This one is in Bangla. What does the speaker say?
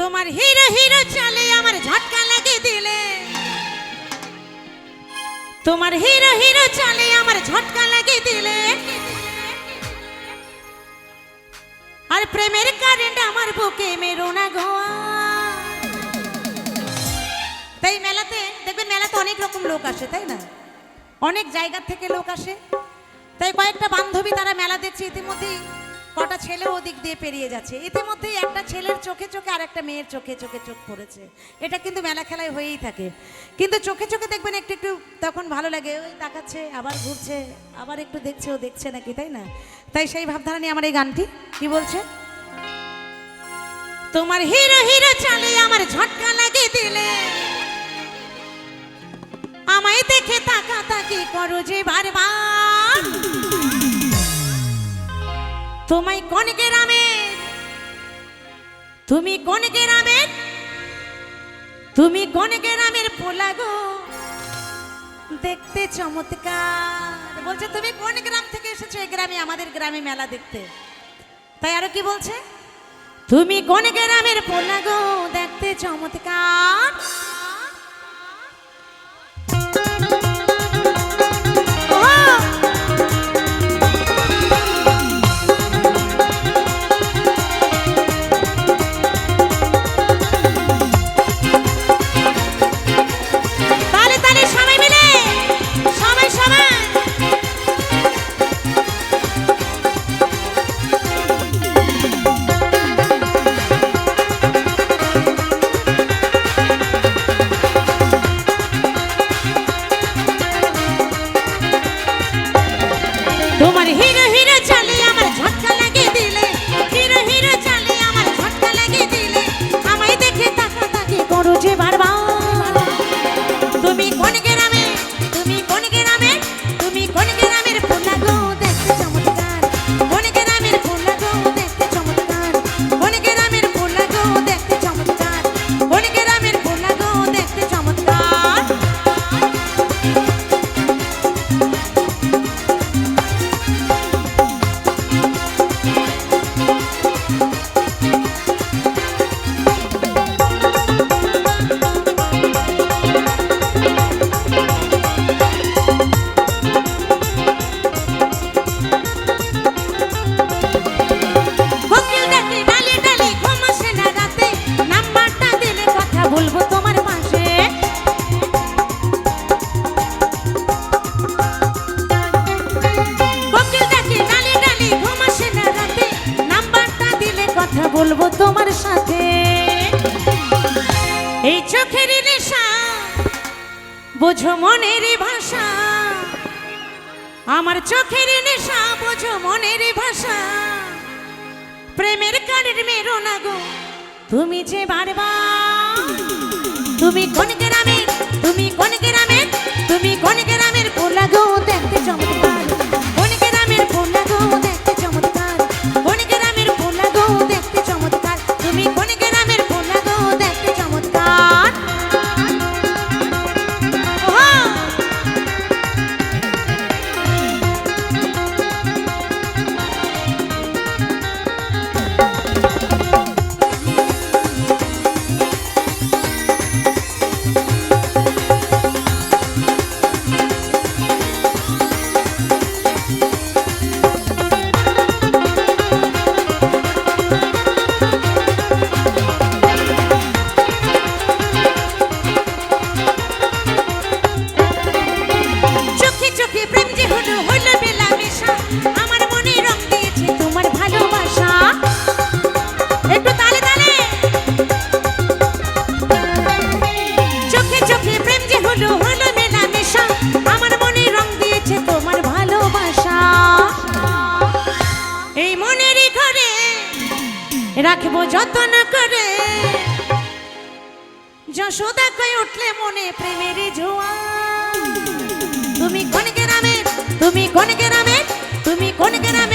তোমার হিরো হিরো চালে আমার ঝটকা লাগে দিলে। তোমার হিরো হিরো চালে আমার ঝটকা লাগে দিলে। আর প্রেমের কারেন্ট আমার বুকে মেরো না গোয়া তাই মেলাতে দেখবেন মেলাতে অনেক রকম লোক আসে, তাই না? অনেক জায়গা থেকে লোক আসে। তাই কয়েকটা বান্ধবী তারা মেলা দেখছে ইতিমধ্যেই। কটা ছেলে ওদিক দিয়ে পেরিয়ে যাচ্ছে। ইতিমধ্যেই একটা ছেলের চোখে চোখে আর একটা মেয়ের চোখে চোখে চোখ পড়েছে। এটা কিন্তু মেলা খেলায় হয়েই থাকে। কিন্তু চোখে চোখে দেখবেন একটু একটু তখন ভালো লাগে, ওই তাকাচ্ছে, আবার ঘুরছে, আবার একটু দেখছে, ও দেখছে নাকি, তাই না? তাই সেই ভাবধারা নিয়ে আমার এই গানটি, কি বলছে? তোমার হিরো হিরো চালে আমার ঝটকা লাগে দিলে। আমায় দেখে তাকা তাকি করো যে বারবার। তোমায় কোন গ্রামে তুমি কোন গ্রামের তুমি কোন গ্রামের পোলা গো। দেখতে চমৎকার। বলছে, তুমি কোন গ্রাম থেকে এসেছ? এই গ্রামে, আমাদের গ্রামে মেলা দেখতে। তাই আরও কি বলছে? তুমি কোন গ্রামের পোলা গো, দেখতে চমৎকার। চোখের নেশা, বোঝো মনের ভাষা। আমার চোখের নেশা, বোঝো মনের ভাষা। প্রেমের কারের মেরো না গো, তুমি যে বারবার। তুমি কোন গ্রামের, তুমি কোন গ্রামের, তুমি কোন গ্রামের বোলা গো। রাখব যতন করে। যশোদা কই উঠলে মনে প্রেমের জোয়া তুমি কোন গ্রামের তুমি কোন গ্রামের তুমি কোন গ্রামের